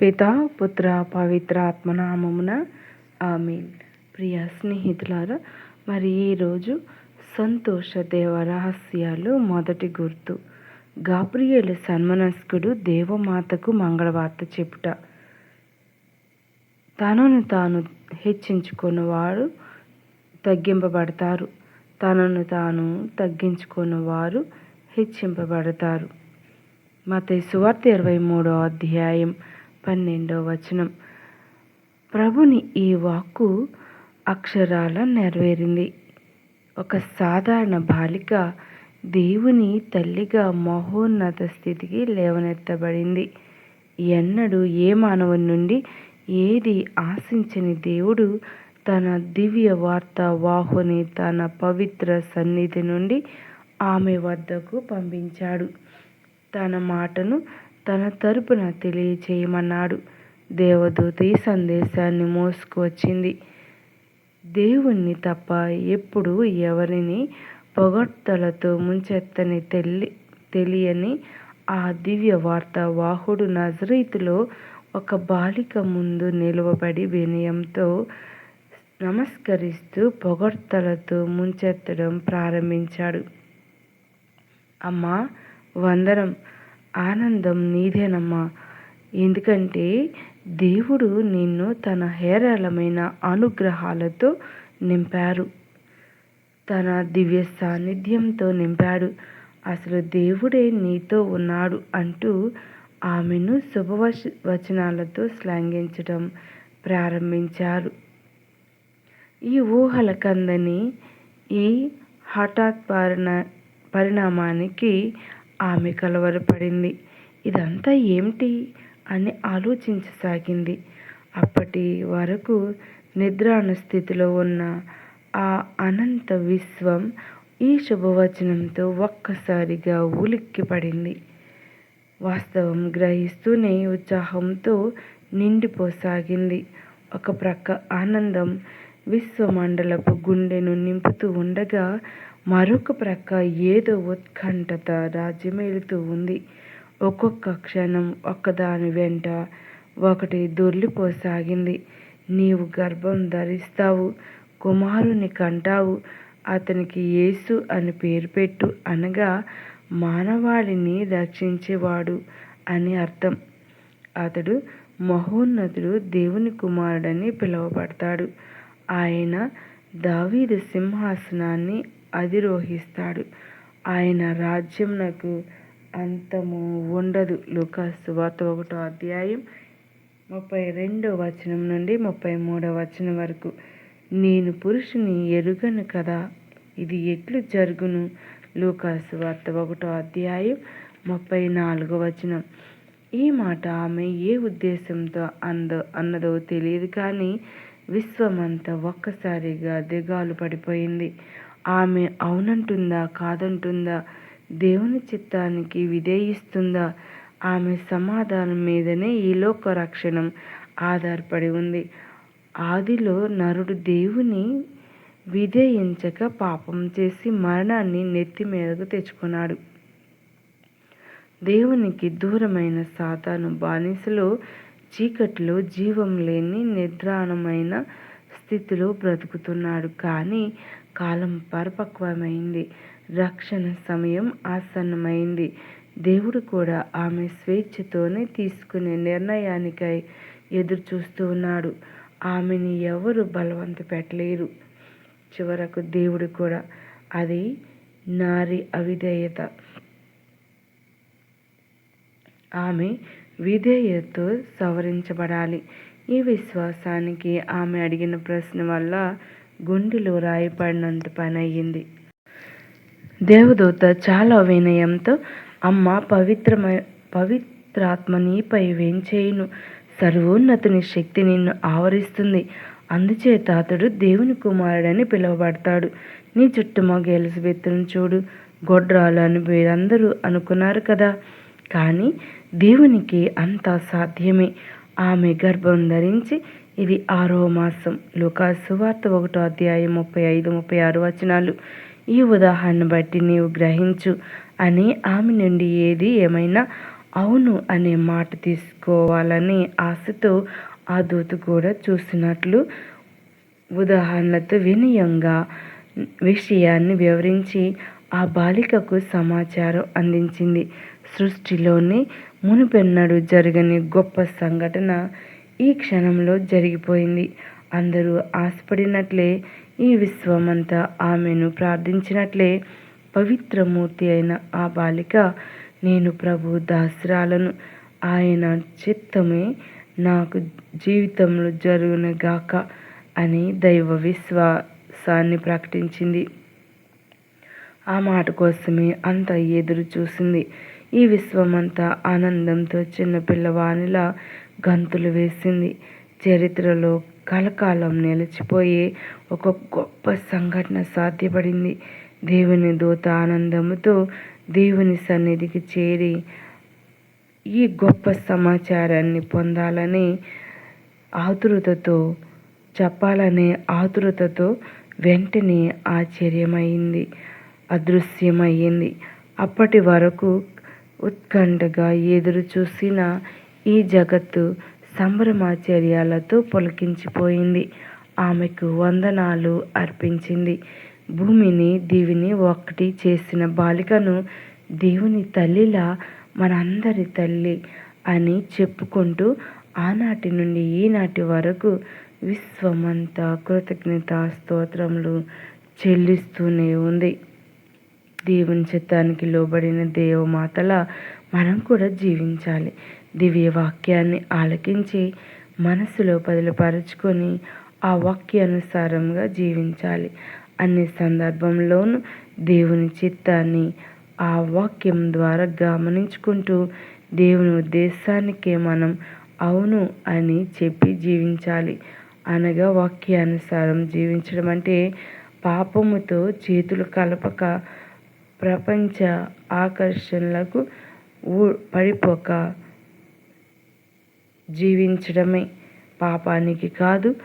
పిత పుత్ర పవిత్ర ఆత్మనామమున ఆమెన్. ప్రియ స్నేహితులారా మరి ఈరోజు సంతోష దేవ రహస్యాలు మొదటి గుర్తు. గాబ్రియేలు సన్మనస్కుడు దేవమాతకు మంగళవార్త చెప్పుట. తనను తాను హెచ్చించుకున్నవారు తగ్గింపబడతారు. తనను తాను తగ్గించుకున్న వారు హెచ్చింపబడతారు. మత సువార్త ఇరవై మూడో అధ్యాయం పన్నెండో వచనం. ప్రభుని ఈ వాక్కు అక్షరాల నెరవేరింది. ఒక సాధారణ బాలిక దేవుని తల్లిగా మహోన్నత స్థితికి లేవనెత్తబడింది. ఎన్నడూ ఏ మానవుని నుండి ఏది ఆశించని దేవుడు తన దివ్య వార్త వాహుని తన పవిత్ర సన్నిధి నుండి ఆమె వద్దకు పంపించాడు. తన మాటను తన తరపున తెలియచేయమన్నాడు. దేవదూత ఈ సందేశాన్ని మోసుకువచ్చింది. దేవుణ్ణి తప్ప ఎప్పుడు ఎవరిని పొగడ్తలతో ముంచెత్తని తెలి తెలియని ఆ దివ్య వార్త వాహుడు నజరీతులో ఒక బాలిక ముందు నిలవబడి వినయంతో నమస్కరిస్తూ పొగడ్తలతో ముంచెత్తడం ప్రారంభించాడు. అమ్మా వందనం. ఆనందం నీదేనమ్మా. ఎందుకంటే దేవుడు నిన్ను తన హేరళమైన అనుగ్రహాలతో నింపారు. తన దివ్య సాన్నిధ్యంతో నింపాడు. అసలు దేవుడే నీతో ఉన్నాడు అంటూ ఆమెను శుభవచ వచనాలతో శ్లాఘించడం ప్రారంభించారు. ఈ ఊహల కందని ఈ హఠాత్ పరిణ పరిణామానికి ఆమె కలవరపడింది. ఇదంతా ఏమిటి? అని ఆలోచించసాగింది. అప్పటి వరకు నిద్రాణ స్థితిలో ఉన్న ఆ అనంత విశ్వం ఈ శుభవచనంతో ఒక్కసారిగా ఉలిక్కిపడింది. వాస్తవం గ్రహిస్తూనే ఉత్సాహంతో నిండిపోసాగింది. ఒక ప్రక్క ఆనందం విశ్వమండలపు గుండెను నింపుతూ ఉండగా మరొక ప్రక్క ఏదో ఉత్కంఠత రాజ్యమేలుతూ ఉంది. ఒక్కొక్క క్షణం ఒక్కదాని వెంట ఒకటి దొర్లిపోసాగింది. నీవు గర్భం ధరిస్తావు కుమారుని కంటావు అతనికి యేసు అని పేరు పెట్టు అనగా మానవాళిని రక్షించేవాడు అని అర్థం. అతడు మహోన్నతుడు దేవుని కుమారుడని పిలువబడతాడు. ఆయన దావీదు సింహాసనాన్ని అధిరోహిస్తాడు. ఆయన రాజ్యంనకు అంతము ఉండదు. లుకాస్ వార్త ఒకటో అధ్యాయం ముప్పై రెండో వచనం నుండి ముప్పై మూడో వచనం వరకు. నేను పురుషుని ఎరుగను కదా? ఇది ఎట్లు జరుగును? లూకాస్ వార్త ఒకటో అధ్యాయం ముప్పై నాలుగో వచనం. ఈ మాట ఆమె ఏ ఉద్దేశంతో అందో అన్నదో తెలియదు కానీ విశ్వమంతా ఒక్కసారిగా దిగాలు పడిపోయింది. ఆమె అవునంటుందా కాదంటుందా దేవుని చిత్తానికి విధేయిస్తుందా? ఆమె సమాధానం మీదనే ఈ లోక రక్షణం ఆధారపడి ఉంది. ఆదిలో నరుడు దేవుని విధేయించక పాపం చేసి మరణాన్ని నెత్తి మీదకు తెచ్చుకున్నాడు. దేవునికి దూరమైన సాతాను బానిసలో చీకట్లో జీవం లేని నిద్రాణమైన స్థితిలో బ్రతుకుతున్నాడు. కానీ కాలం పరిపక్వమైంది. రక్షణ సమయం ఆసన్నమైంది. దేవుడు కూడా ఆమె స్వేచ్ఛతోనే తీసుకునే నిర్ణయానికై ఎదురు చూస్తూ ఉన్నాడు. ఆమెని ఎవరు బలవంత పెట్టలేరు. చివరకు దేవుడు కూడా అది నారి అవిధేయత. ఆమె విధేయతతో సవరించబడాలి. ఈ విశ్వాసానికి ఆమె అడిగిన ప్రశ్న వల్ల గుండెలో రాయిపడినంత పని అయ్యింది దేవదూత చాలా వినయంతో అమ్మ పవిత్రమై పవిత్రాత్మ నీపై వేంచేయును. సర్వోన్నతుని శక్తి నిన్ను ఆవరిస్తుంది. అందుచేత అతడు దేవుని కుమారుడని పిలువబడతాడు. నీ చుట్టూ మగ ఎలిజబెత్తును చూడు. గొడ్రాలు అని మీరందరూ అనుకున్నారు కదా. కానీ దేవునికి అంతా సాధ్యమే. ఆమె గర్భం ధరించి ఇది ఆరో మాసం. లోకాసు వార్త ఒకటో అధ్యాయం ముప్పై ఐదు ముప్పై ఆరు వచనాలు. ఈ ఉదాహరణ బట్టి నీవు గ్రహించు అని ఆమె నుండి ఏది ఏమైనా అవును అనే మాట తీసుకోవాలని ఆశతో ఆ దూత కూడా చూసినట్లు ఉదాహరణతో వినయంగా విషయాన్ని వివరించి ఆ బాలికకు సమాచారం అందించింది. సృష్టిలోనే మునుపెన్నడు జరగని గొప్ప సంఘటన ఈ క్షణంలో జరిగిపోయింది. అందరూ ఆశపడినట్లే ఈ విశ్వమంతా ఆమెను ప్రార్థించినట్లే పవిత్రమూర్తి అయిన ఆ బాలిక నేను ప్రభు దాసరాలను. ఆయన చిత్తమే నాకు జీవితంలో జరుగునగాక అని దైవ విశ్వాసాన్ని ప్రకటించింది. ఆ మాట కోసమే అంత ఎదురు చూసింది ఈ విశ్వమంతా ఆనందంతో చిన్న పిల్లవానిలా గంతులు వేసింది. చరిత్రలో కలకాలం నిలిచిపోయే ఒక గొప్ప సంఘటన సాధ్యపడింది. దేవుని దూత ఆనందంతో దేవుని సన్నిధికి చేరి ఈ గొప్ప సమాచారాన్ని పొందాలని ఆతురతతో చెప్పాలనే ఆతురతతో వెంటనే ఆశ్చర్యమైంది. అదృశ్యమయ్యింది అప్పటి వరకు ఉత్కంఠగా ఎదురు చూసిన ఈ జగత్తు సంభ్రమాచర్యాలతో పొలకించిపోయింది. ఆమెకు వందనాలు అర్పించింది. భూమిని దీవిని ఒకటి చేసిన బాలికను దేవుని తల్లిలా మనందరి తల్లి అని చెప్పుకుంటూ ఆనాటి నుండి ఈనాటి వరకు విశ్వమంతా కృతజ్ఞత స్తోత్రములు చెల్లిస్తూనే ఉంది. దేవుని చిత్తానికి లోబడిన దేవమాతల మనం కూడా జీవించాలి. దివ్య వాక్యాన్ని ఆలకించి మనసులో పదిలపరుచుకొని ఆ వాక్యానుసారంగా జీవించాలి. అన్ని సందర్భంలోనూ దేవుని చిత్తాన్ని ఆ వాక్యం ద్వారా గమనించుకుంటూ దేవుని ఉద్దేశానికే మనం అవును అని చెప్పి జీవించాలి. అనగా వాక్యానుసారం జీవించడం అంటే పాపముతో చేతులు కలపక ప్రపంచ ఆకర్షణలకు పడిపోక జీవించడమే పాపానికి కాదు.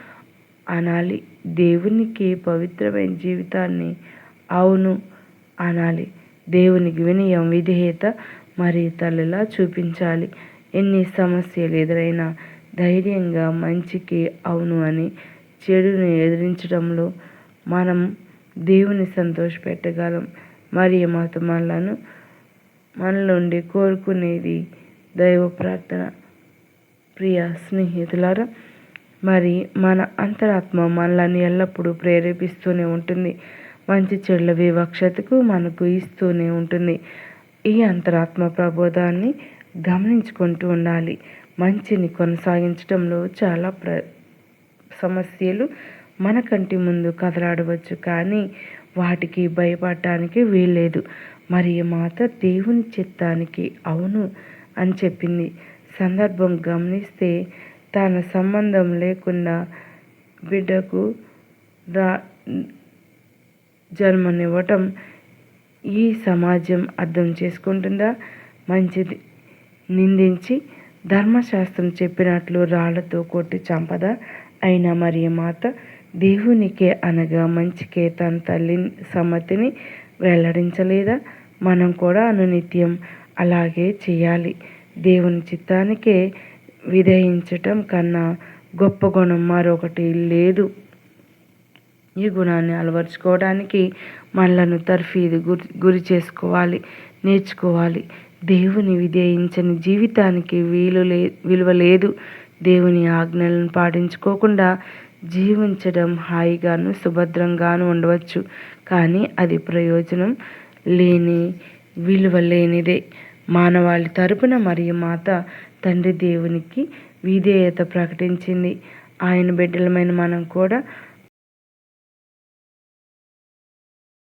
అనాలి దేవునికి పవిత్రమైన జీవితాన్ని. అవును అనాలి దేవునికి వినయం విధేయత మరి తల్లిలా చూపించాలి? ఎన్ని సమస్యలు ఎదురైనా ధైర్యంగా మంచికి అవును అని చెడుని ఎదిరించడంలో మనం దేవుని సంతోషపెట్టగలం. మరి మాత మనలను మన కోరుకునేది దైవ ప్రార్థన. ప్రియ స్నేహితులారా మరి మన అంతరాత్మ మనల్ని ఎల్లప్పుడూ ప్రేరేపిస్తూనే ఉంటుంది. మంచి చెడుల వివక్షతకు మనకు ఇస్తూనే ఉంటుంది. ఈ అంతరాత్మ ప్రబోధాన్ని గమనించుకుంటూ ఉండాలి. మంచిని కొనసాగించడంలో చాలా ప్ర సమస్యలు మన కంటి ముందు కదలాడవచ్చు కానీ వాటికి భయపడటానికి వీల్లేదు. మరి మాత దేవుని చిత్తానికి అవును అని చెప్పింది. సందర్భం గమనిస్తే తన సంబంధం లేకుండా బిడ్డకు రా జన్మనివ్వటం ఈ సమాజం అర్థం చేసుకుంటుందా? మంచిది. నిందించి ధర్మశాస్త్రం చెప్పినట్లు రాళ్ళతో కొట్టి చంపదా? అయినా మరి మాత? దేవునికే అనగా మంచికే తన తల్లి సమ్మతిని వెల్లడించలేదా? మనం కూడా అనునిత్యం అలాగే చేయాలి. దేవుని చిత్తానికే విధేయించటం కన్నా గొప్ప గుణం మరొకటి లేదు. ఈ గుణాన్ని అలవరుచుకోవడానికి మనలను తర్ఫీదు గురి గురి చేసుకోవాలి నేర్చుకోవాలి. దేవుని విధేయించని జీవితానికి వీలు లే విలువ లేదు. దేవుని ఆజ్ఞలను పాటించుకోకుండా జీవించడం హాయిగాను సుభద్రంగాను ఉండవచ్చు. కానీ అది ప్రయోజనం లేని విలువ లేనిదే. మానవాళి తరపున మరియు మాత తండ్రి దేవునికి విధేయత ప్రకటించింది. ఆయన బిడ్డలమైన మనం కూడా